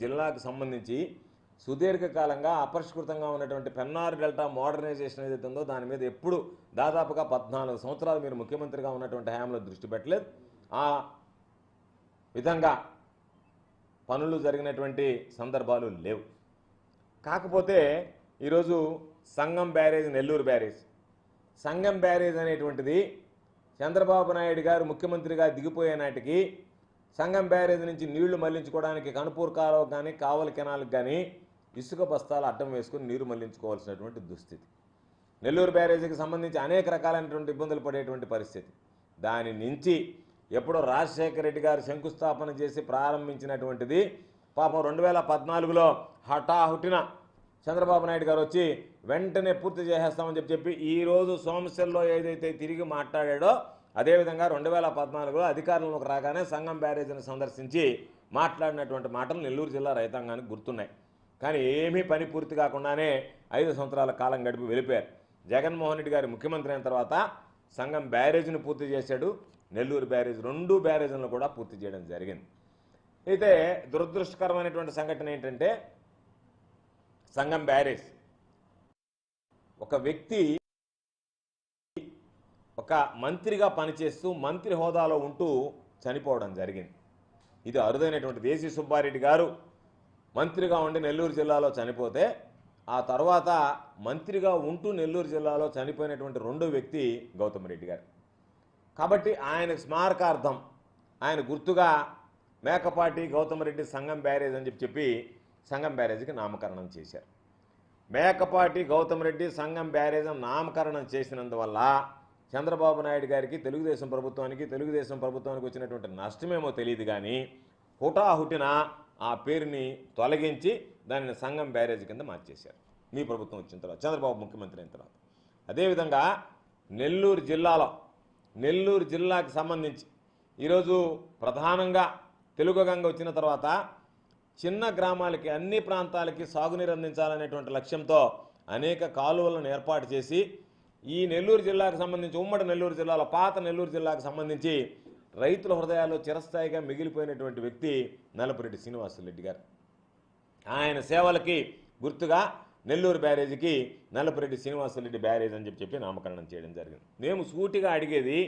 జిల్లాకు సంబంధించి సుదీర్ఘకాలంగా అపరిష్కృతంగా ఉన్నటువంటి పెన్నార్ డెల్టా మోడర్నైజేషన్ ఏదైతే ఉందో దాని మీద ఎప్పుడు దాదాపుగా పద్నాలుగు సంవత్సరాలు మీరు ముఖ్యమంత్రిగా ఉన్నటువంటి హయాంలో దృష్టి పెట్టలేదు. ఆ విధంగా పనులు జరిగినటువంటి సందర్భాలు లేవు. కాకపోతే ఈరోజు Sangam barrage Nellore barrage. Sangam barrage అనేటువంటిది చంద్రబాబు నాయుడు గారు ముఖ్యమంత్రిగా దిగిపోయే నాటికి సంగం బ్యారేజ్ నుంచి నీళ్ళు మళ్ళించుకోవడానికి కనుపూర్ కాలువ కానీ కావలి కెనాలకు కానీ ఇసుక బస్తాలు అడ్డం వేసుకుని నీరు మళ్ళించుకోవాల్సినటువంటి దుస్థితి. నెల్లూరు బ్యారేజీకి సంబంధించి అనేక రకాలైనటువంటి ఇబ్బందులు పడేటువంటి పరిస్థితి. దాని నుంచి ఎప్పుడో రాజశేఖర రెడ్డి గారు శంకుస్థాపన చేసి ప్రారంభించినటువంటిది పాపం రెండు వేల పద్నాలుగులో హఠాహుటిన చంద్రబాబు నాయుడు గారు వచ్చి వెంటనే పూర్తి చేసేస్తామని చెప్పి చెప్పి ఈరోజు సోమశల్లో ఏదైతే తిరిగి మాట్లాడాడో అదేవిధంగా రెండు వేల పద్నాలుగులో అధికారంలోకి రాగానే సంఘం బ్యారేజీని సందర్శించి మాట్లాడినటువంటి మాటలు నెల్లూరు జిల్లా రైతాంగానికి గుర్తున్నాయి. కానీ ఏమీ పని పూర్తి కాకుండానే ఐదు సంవత్సరాల కాలం గడిపి వెళ్ళిపోయారు. జగన్మోహన్ రెడ్డి గారి ముఖ్యమంత్రి అయిన తర్వాత సంఘం బ్యారేజీని పూర్తి చేశాడు. నెల్లూరు బ్యారేజ్ రెండు బ్యారేజ్లను కూడా పూర్తి చేయడం జరిగింది. అయితే దురదృష్టకరమైనటువంటి సంఘటన ఏంటంటే సంఘం బ్యారేజ్. ఒక వ్యక్తి ఒక మంత్రిగా పనిచేస్తూ మంత్రి హోదాలో ఉంటూ చనిపోవడం జరిగింది. ఇది అరుదైనటువంటి దేశీ సుబ్బారెడ్డి గారు మంత్రిగా ఉండి నెల్లూరు జిల్లాలో చనిపోతే ఆ తర్వాత మంత్రిగా ఉంటూ నెల్లూరు జిల్లాలో చనిపోయినటువంటి రెండో వ్యక్తి గౌతమ్ రెడ్డి గారు. కాబట్టి ఆయన స్మారకార్థం ఆయన గుర్తుగా మేకపాటి గౌతమ్ రెడ్డి సంఘం బ్యారేజ్ అని చెప్పి చెప్పి సంఘం బ్యారేజ్కి నామకరణం చేశారు. మేకపాటి గౌతమ్ రెడ్డి సంఘం బ్యారేజ్ నామకరణం చేసినందువల్ల చంద్రబాబు నాయుడు గారికి తెలుగుదేశం ప్రభుత్వానికి తెలుగుదేశం ప్రభుత్వానికి వచ్చినటువంటి నష్టమేమో తెలియదు కానీ హుటాహుటిన ఆ పేరుని తొలగించి దానిని సంఘం బ్యారేజ్ కింద మార్చేశారు. మీ ప్రభుత్వం వచ్చిన తర్వాత చంద్రబాబు ముఖ్యమంత్రి అయిన తర్వాత. అదేవిధంగా నెల్లూరు జిల్లాలో నెల్లూరు జిల్లాకి సంబంధించి ఈరోజు ప్రధానంగా తెలుగు గంగ వచ్చిన తర్వాత చిన్న గ్రామాలకి అన్ని ప్రాంతాలకి సాగునీరు అందించాలనేటువంటి లక్ష్యంతో అనేక కాలువలను ఏర్పాటు చేసి ఈ నెల్లూరు జిల్లాకు సంబంధించి ఉమ్మడి నెల్లూరు జిల్లాలో పాత నెల్లూరు జిల్లాకు సంబంధించి రైతుల హృదయాల్లో చిరస్థాయిగా మిగిలిపోయినటువంటి వ్యక్తి నలపరెడ్డి శ్రీనివాసరెడ్డి గారు. ఆయన సేవలకి గుర్తుగా నెల్లూరు బ్యారేజీకి నలపరెడ్డి శ్రీనివాసరెడ్డి బ్యారేజ్ అని చెప్పి చెప్పి నామకరణం చేయడం జరిగింది. మేము సూటిగా అడిగేది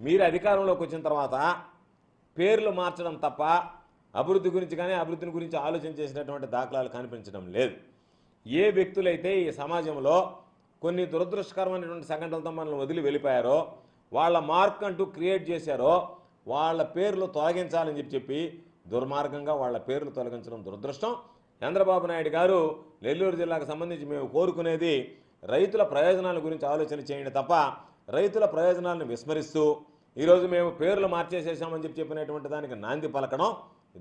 మీరు అధికారంలోకి వచ్చిన తర్వాత పేర్లు మార్చడం తప్ప అభివృద్ధి గురించి కానీ అభివృద్ధిని గురించి ఆలోచన చేసినటువంటి దాఖలాలు కనిపించడం లేదు. ఏ వ్యక్తులైతే ఈ సమాజంలో కొన్ని దురదృష్టకరమైనటువంటి సంఘటనలతో మనల్ని వదిలి వెళ్ళిపోయారో వాళ్ళ మార్క్ అంటూ క్రియేట్ చేశారో వాళ్ళ పేర్లు తొలగించాలని చెప్పి చెప్పి దుర్మార్గంగా వాళ్ళ పేర్లు తొలగించడం దురదృష్టం. చంద్రబాబు నాయుడు గారు నెల్లూరు జిల్లాకు సంబంధించి మేము కోరుకునేది రైతుల ప్రయోజనాల గురించి ఆలోచన చేయండి తప్ప రైతుల ప్రయోజనాలను విస్మరిస్తూ ఈరోజు మేము పేర్లు మార్చేసేసామని చెప్పి చెప్పినటువంటి దానికి నాంది పలకడం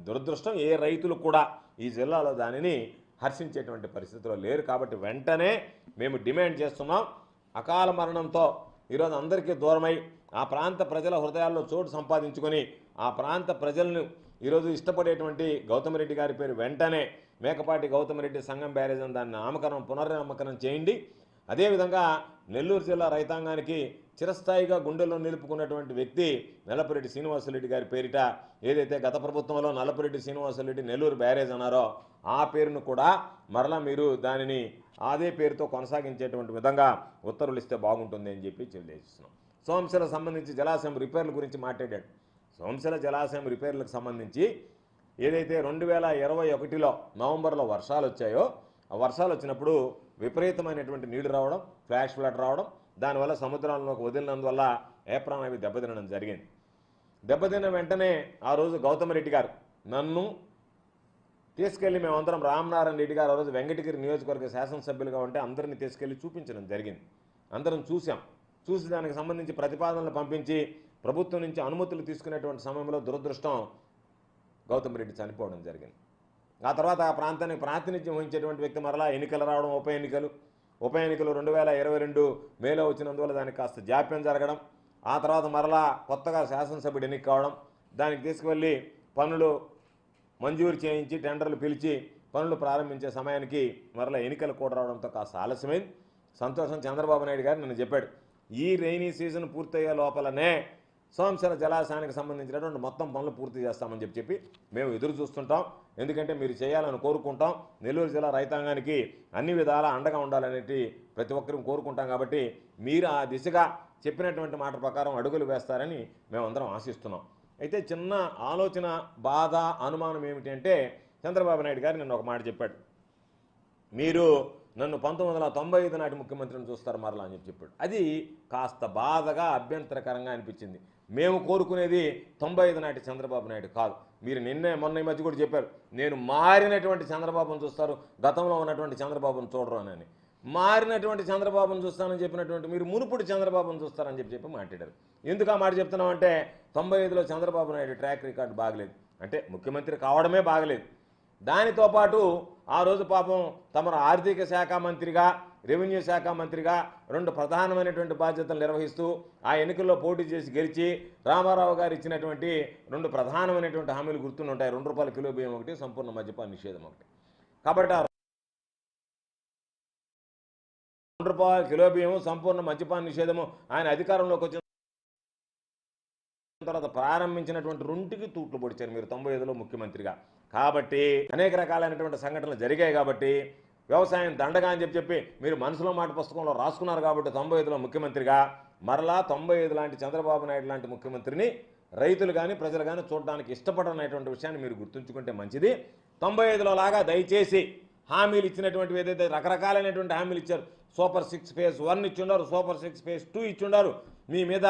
దురదృష్టం. ఏ రైతులు కూడా ఈ జిల్లాలో దానిని హర్షించేటువంటి పరిస్థితిలో లేరు కాబట్టి వెంటనే మేము డిమాండ్ చేస్తున్నాం. అకాల మరణంతో ఈరోజు అందరికీ దూరమై ఆ ప్రాంత ప్రజల హృదయాల్లో చోటు సంపాదించుకొని ఆ ప్రాంత ప్రజలను ఈరోజు ఇష్టపడేటువంటి గౌతమ్ రెడ్డి గారి పేరు వెంటనే మేకపాటి గౌతమ్ రెడ్డి సంఘం బ్యారేజ్ అని దాన్ని నామకరణం పునర్నామకరణం చేయండి. అదేవిధంగా నెల్లూరు జిల్లా రైతాంగానికి చిరస్థాయిగా గుండెల్లో నిలుపుకున్నటువంటి వ్యక్తి నల్లపురెడ్డి శ్రీనివాసరెడ్డి గారి పేరిట ఏదైతే గత ప్రభుత్వంలో నల్లపురెడ్డి శ్రీనివాసరెడ్డి నెల్లూరు బ్యారేజ్ అన్నారో ఆ పేరును కూడా మరలా మీరు దానిని అదే పేరుతో కొనసాగించేటువంటి విధంగా ఉత్తర్వులు ఇస్తే బాగుంటుంది అని చెప్పి తెలియజేస్తున్నాం. సోంశల సంబంధించి జలాశయం రిపేర్ల గురించి మాట్లాడాడు. సోంశల జలాశయం రిపేర్లకు సంబంధించి ఏదైతే రెండు వేల ఇరవై ఒకటిలో నవంబర్లో వర్షాలు వచ్చాయో ఆ వర్షాలు వచ్చినప్పుడు విపరీతమైనటువంటి నీళ్ళు రావడం ఫ్లాష్ ఫ్లడ్ రావడం దానివల్ల సముద్రంలోకి వదిలినందువల్ల ఏప్రాన్ అవి దెబ్బతినడం జరిగింది. దెబ్బతిన్న వెంటనే ఆ రోజు గౌతమ్ రెడ్డి గారు నన్ను తీసుకెళ్ళి మేమందరం రామనారాయణ రెడ్డి గారు ఆ రోజు వెంకటగిరి నియోజకవర్గ శాసనసభ్యులుగా ఉంటే అందరినీ తీసుకెళ్ళి చూపించడం జరిగింది. అందరం చూసాం చూసి దానికి సంబంధించి ప్రతిపాదనలు పంపించి ప్రభుత్వం నుంచి అనుమతులు తీసుకునేటువంటి సమయంలో దురదృష్టం గౌతమ్ రెడ్డి చనిపోవడం జరిగింది. ఆ తర్వాత ఆ ప్రాంతానికి ప్రాతినిధ్యం వహించేటువంటి వ్యక్తి మరలా ఎన్నికలు రావడం ఉప ఎన్నికలు ఉప ఎన్నికలు రెండు వేల ఇరవై రెండు మేలో వచ్చినందువల్ల దానికి కాస్త జాప్యం జరగడం ఆ తర్వాత మరలా కొత్తగా శాసనసభ్యుడు ఎన్నిక కావడం దానికి తీసుకువెళ్ళి పనులు మంజూరు చేయించి టెండర్లు పిలిచి పనులు ప్రారంభించే సమయానికి మరలా ఎన్నికలు కూడా రావడంతో కాస్త ఆలస్యమైంది. సంతోషం చంద్రబాబు నాయుడు గారు నన్ను చెప్పాడు ఈ రైనీ సీజన్ పూర్తయ్యే లోపలనే సోమశిల జలాశయానికి సంబంధించినటువంటి మొత్తం పనులు పూర్తి చేస్తామని చెప్పి చెప్పి మేము ఎదురు చూస్తుంటాం. ఎందుకంటే మీరు చేయాలని కోరుకుంటాం. నెల్లూరు జిల్లా రైతాంగానికి అన్ని విధాలా అండగా ఉండాలనేటి ప్రతి ఒక్కరూ కోరుకుంటాం కాబట్టి మీరు ఆ దిశగా చెప్పినటువంటి మాట ప్రకారం అడుగులు వేస్తారని మేమందరం ఆశిస్తున్నాం. అయితే చిన్న ఆలోచన బాధ అనుమానం ఏమిటి అంటే చంద్రబాబు నాయుడు గారు నిన్న ఒక మాట చెప్పాడు. మీరు నన్ను పంతొమ్మిది వందల తొంభై ఐదు నాటి ముఖ్యమంత్రిని చూస్తారు మరలా అని చెప్పి చెప్పాడు. అది కాస్త బాధగా అభ్యంతరకరంగా అనిపించింది. మేము కోరుకునేది తొంభై ఐదు నాటి చంద్రబాబు నాయుడు కాదు. మీరు నిన్నే మొన్న ఈ మధ్య కూడా చెప్పారు నేను మారినటువంటి చంద్రబాబును చూస్తారు గతంలో ఉన్నటువంటి చంద్రబాబును చూడరు అని. మారినటువంటి చంద్రబాబును చూస్తానని చెప్పినటువంటి మీరు మునుపుడు చంద్రబాబును చూస్తారని చెప్పి చెప్పి మాట్లాడారు. ఎందుకు ఆ మాట చెప్తున్నామంటే తొంభై ఐదులో చంద్రబాబు నాయుడు ట్రాక్ రికార్డు బాగలేదు. అంటే ముఖ్యమంత్రి కావడమే బాగలేదు. దానితో పాటు ఆ రోజు పాపం తమరు ఆర్థిక శాఖ మంత్రిగా రెవెన్యూ శాఖ మంత్రిగా రెండు ప్రధానమైనటువంటి బాధ్యతలు నిర్వహిస్తూ ఆ ఎన్నికల్లో పోటీ చేసి గెలిచి రామారావు గారు ఇచ్చినటువంటి రెండు ప్రధానమైనటువంటి హామీలు గుర్తుండి ఉంటాయి రెండు రూపాయల కిలో బియ్యం ఒకటి సంపూర్ణ మద్యపాన నిషేధం ఒకటి. కాబట్టి ఆ రెండు రూపాయల కిలో బియ్యము సంపూర్ణ మద్యపాన నిషేధము ఆయన అధికారంలోకి వచ్చిన తర్వాత ప్రారంభించినటువంటి రెండుకి తూట్లు పొడిచారు మీరు తొంభై ఐదులో ముఖ్యమంత్రిగా. కాబట్టి అనేక రకాలైనటువంటి సంఘటనలు జరిగాయి కాబట్టి వ్యవసాయం దండగా అని చెప్పి చెప్పి మీరు మనసులో మాట పుస్తకంలో రాసుకున్నారు కాబట్టి తొంభై ఐదులో ముఖ్యమంత్రిగా మరలా తొంభై ఐదు లాంటి చంద్రబాబు నాయుడు లాంటి ముఖ్యమంత్రిని రైతులు కానీ ప్రజలు కానీ చూడడానికి ఇష్టపడనటువంటి విషయాన్ని మీరు గుర్తుంచుకుంటే మంచిది. తొంభై ఐదులో లాగా దయచేసి హామీలు ఇచ్చినటువంటి ఏదైతే రకరకాలైనటువంటి హామీలు ఇచ్చారు సూపర్ సిక్స్ ఫేజ్ వన్ ఇచ్చుండారు సూపర్ సిక్స్ ఫేజ్ టూ ఇచ్చుండారు మీ మీద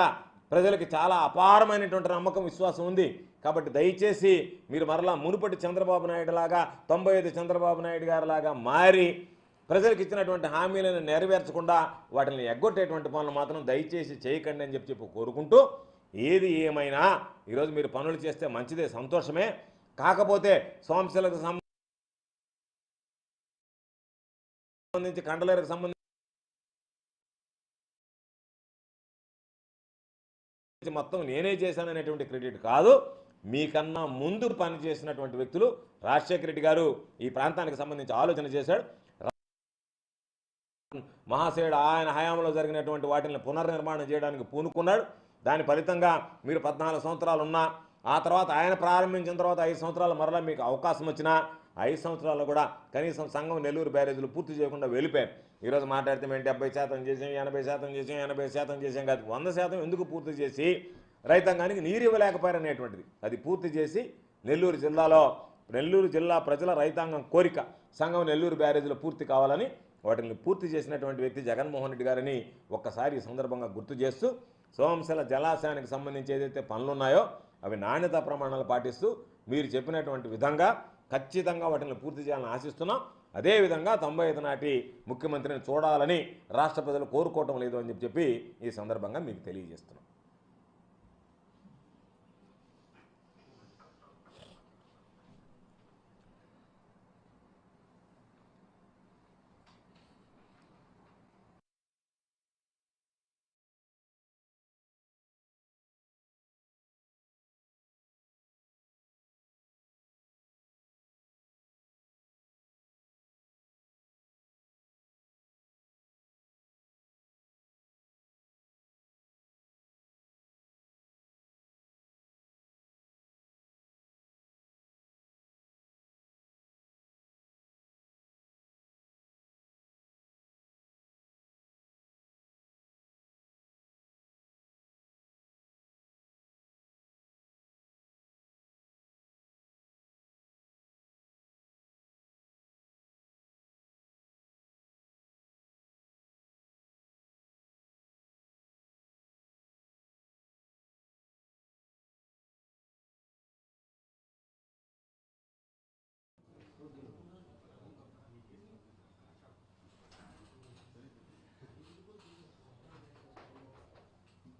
ప్రజలకి చాలా అపారమైనటువంటి నమ్మకం విశ్వాసం ఉంది. కాబట్టి దయచేసి మీరు మరలా మునుపటి చంద్రబాబు నాయుడు లాగా తొంభై ఐదు చంద్రబాబు నాయుడు గారి లాగా మారి ప్రజలకు ఇచ్చినటువంటి హామీలను నెరవేర్చకుండా వాటిని ఎగ్గొట్టేటువంటి పనులు మాత్రం దయచేసి చేయకండి అని చెప్పి చెప్పి కోరుకుంటూ ఏది ఏమైనా ఈరోజు మీరు పనులు చేస్తే మంచిదే సంతోషమే. కాకపోతే సోమశిలకు సంబంధించి కండలేరకు సంబంధించి మొత్తం నేనే చేశాననేటువంటి క్రెడిట్ కాదు. మీకన్నా ముందు పనిచేసినటువంటి వ్యక్తులు రాజశేఖర రెడ్డి గారు ఈ ప్రాంతానికి సంబంధించి ఆలోచన చేశాడు. మహాశయుడు ఆయన హయాంలో జరిగినటువంటి వాటిని పునర్నిర్మాణం చేయడానికి పూనుకున్నాడు. దాని ఫలితంగా మీరు పద్నాలుగు సంవత్సరాలు ఉన్నా ఆ తర్వాత ఆయన ప్రారంభించిన తర్వాత ఐదు సంవత్సరాలు మరలా మీకు అవకాశం వచ్చినా ఐదు సంవత్సరాలు కూడా కనీసం సంఘం నెల్లూరు బ్యారేజీలు పూర్తి చేయకుండా వెళ్ళిపోయారు ఈరోజు మాట్లాడితే మేము డెబ్బై శాతం చేసాం ఎనభై శాతం చేసాం ఎనభై శాతం చేసాం కాదు వంద శాతం ఎందుకు పూర్తి చేసి రైతాంగానికి నీరు ఇవ్వలేకపోయారనేటువంటిది అది పూర్తి చేసి నెల్లూరు జిల్లాలో నెల్లూరు జిల్లా ప్రజల రైతాంగం కోరిక సంఘం నెల్లూరు బ్యారేజీలు పూర్తి కావాలని వాటిని పూర్తి చేసినటువంటి వ్యక్తి జగన్మోహన్ రెడ్డి గారిని ఒక్కసారి ఈ సందర్భంగా గుర్తు చేస్తూ సోమశిల జలాశయానికి సంబంధించి ఏదైతే పనులున్నాయో అవి నాణ్యతా ప్రమాణాలు పాటిస్తూ మీరు చెప్పినటువంటి విధంగా ఖచ్చితంగా వాటిని పూర్తి చేయాలని ఆశిస్తున్నాం. అదేవిధంగా తొంభై ఐదు నాటి ముఖ్యమంత్రిని చూడాలని రాష్ట్ర ప్రజలు కోరుకోవటం లేదు అని చెప్పి చెప్పి ఈ సందర్భంగా మీకు తెలియజేస్తున్నాం.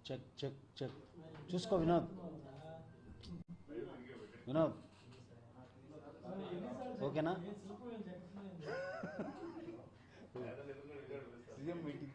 चेक चेक चेक चुस्को विनोद विनोद ओके ना